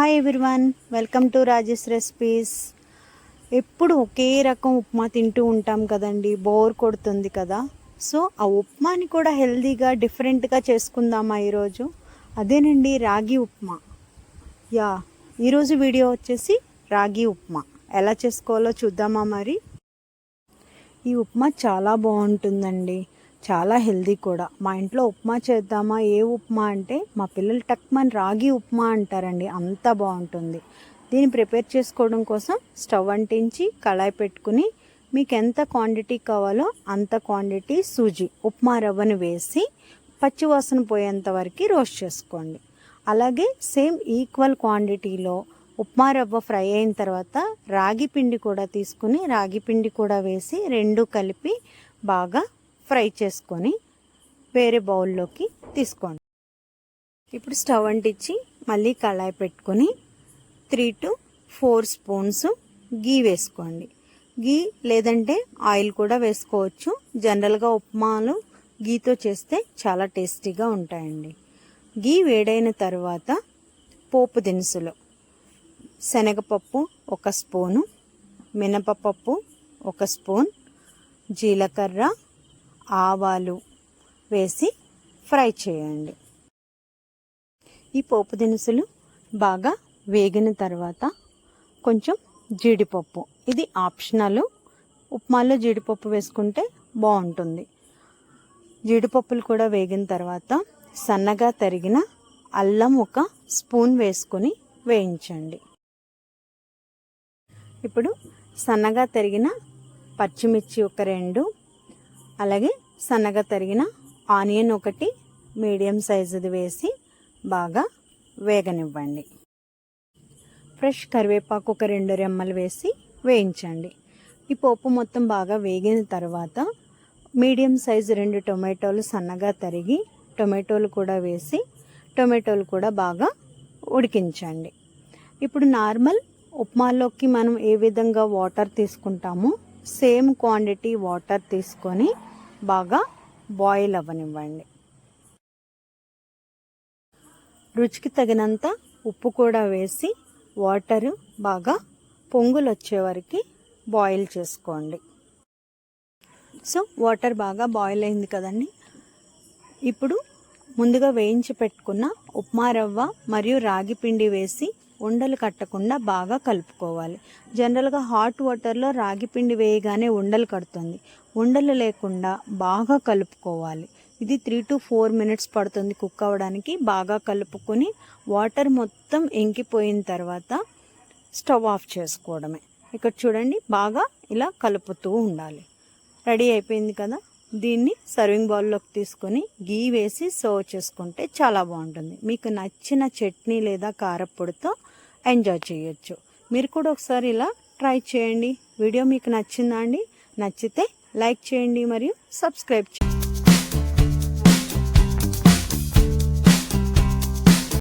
Hi everyone welcome to Rajesh recipes ఎప్పుడు ఒకే రకం ఉప్మా తింటూ ఉంటాం కదండి. బోర్ కొడుతుంది కదా. సో ఆ ఉప్మాని కూడా హెల్దీగా డిఫరెంట్గా చేసుకుందామా ఈరోజు? అదేనండి రాగి ఉప్మా. యా ఈరోజు వీడియో వచ్చేసి రాగి ఉప్మా. ఎలా చేసుకోవాలో చూద్దామా మరి? ఈ ఉప్మా చాలా బాగుంటుందండి. చాలా హెల్దీ కూడా. మా ఇంట్లో ఉప్మా చేద్దామా? ఏ ఉప్మా అంటే మా పిల్లలు టక్మన్ రాగి ఉప్మా అంటారండి. అంత బాగుంటుంది. దీన్ని ప్రిపేర్ చేసుకోవడం కోసం స్టవ్ అంటించి కళాయి పెట్టుకుని మీకు ఎంత క్వాంటిటీ కావాలో అంత క్వాంటిటీ సూజీ ఉప్మా రవ్వను వేసి పచ్చివాసన పోయేంత వరకు రోస్ట్ చేసుకోండి. అలాగే సేమ్ ఈక్వల్ క్వాంటిటీలో ఉప్మా రవ్వ ఫ్రై అయిన తర్వాత రాగి పిండి కూడా తీసుకుని రాగి పిండి కూడా వేసి రెండు కలిపి బాగా ఫ్రై చేసుకొని వేరే బౌల్లోకి తీసుకోండి. ఇప్పుడు స్టవ్ అంటించి మళ్ళీ కళాయి పెట్టుకొని three to four spoons ghee వేసుకోండి. గీ లేదంటే ఆయిల్ కూడా వేసుకోవచ్చు. జనరల్గా ఉప్మాలు గీతో చేస్తే చాలా టేస్టీగా ఉంటాయండి. గీ వేడైన తర్వాత పోపు దినుసులు శనగపప్పు ఒక స్పూను మినపపప్పు ఒక స్పూన్ జీలకర్ర ఆవాలు వేసి ఫ్రై చేయండి. ఈ పోపు దినుసులు బాగా వేగిన తర్వాత కొంచెం జీడిపప్పు. ఇది ఆప్షనల్. ఉప్మాలో జీడిపప్పు వేసుకుంటే బాగుంటుంది. జీడిపప్పులు కూడా వేగిన తర్వాత సన్నగా తరిగిన అల్లం ఒక స్పూన్ వేసుకొని వేయించండి. ఇప్పుడు సన్నగా తరిగిన పచ్చిమిర్చి ఒక రెండు అలాగే సన్నగా తరిగిన ఆనియన్ ఒకటి మీడియం సైజుది వేసి బాగా వేగనివ్వండి. ఫ్రెష్ కరివేపాకు ఒక రెండు రెమ్మలు వేసి వేయించండి. ఈ పోపు మొత్తం బాగా వేగిన తర్వాత మీడియం సైజు రెండు టొమాటోలు సన్నగా తరిగి టొమాటోలు కూడా వేసి టొమాటోలు కూడా బాగా ఉడికించండి. ఇప్పుడు నార్మల్ ఉప్మాలోకి మనం ఏ విధంగా వాటర్ తీసుకుంటామో సేమ్ క్వాంటిటీ వాటర్ తీసుకొని బాగా బాయిల్ అవ్వనివ్వండి. రుచికి తగినంత ఉప్పు కూడా వేసి వాటరు బాగా పొంగులు వచ్చే వరకు బాయిల్ చేసుకోండి. సో వాటర్ బాగా బాయిల్ అయింది కదండి? ఇప్పుడు ముందుగా వేయించి పెట్టుకున్న ఉప్మా రవ్వ మరియు రాగి పిండి వేసి ఉండలు కట్టకుండా బాగా కలుపుకోవాలి. జనరల్గా హాట్ వాటర్లో రాగి పిండి వేయగానే ఉండలు కడుతుంది. ఉండలు లేకుండా బాగా కలుపుకోవాలి. ఇది త్రీ టు ఫోర్ మినిట్స్ పడుతుంది కుక్ అవ్వడానికి. బాగా కలుపుకొని వాటర్ మొత్తం ఎంకిపోయిన తర్వాత స్టవ్ ఆఫ్ చేసుకోవడమే. ఇక్కడ చూడండి బాగా ఇలా కలుపుతూ ఉండాలి. రెడీ అయిపోయింది కదా? దీన్ని సర్వింగ్ బౌల్లోకి తీసుకొని గీ వేసి సర్వ్ చేసుకుంటే చాలా బాగుంటుంది. మీకు నచ్చిన చట్నీ లేదా కారప్పొడితో ఎంజాయ్ చేయొచ్చు. మీరు కూడా ఒకసారి ఇలా ట్రై చేయండి. వీడియో మీకు నచ్చిందా అండి? నచ్చితే లైక్ చేయండి మరియు సబ్స్క్రైబ్ చేయండి.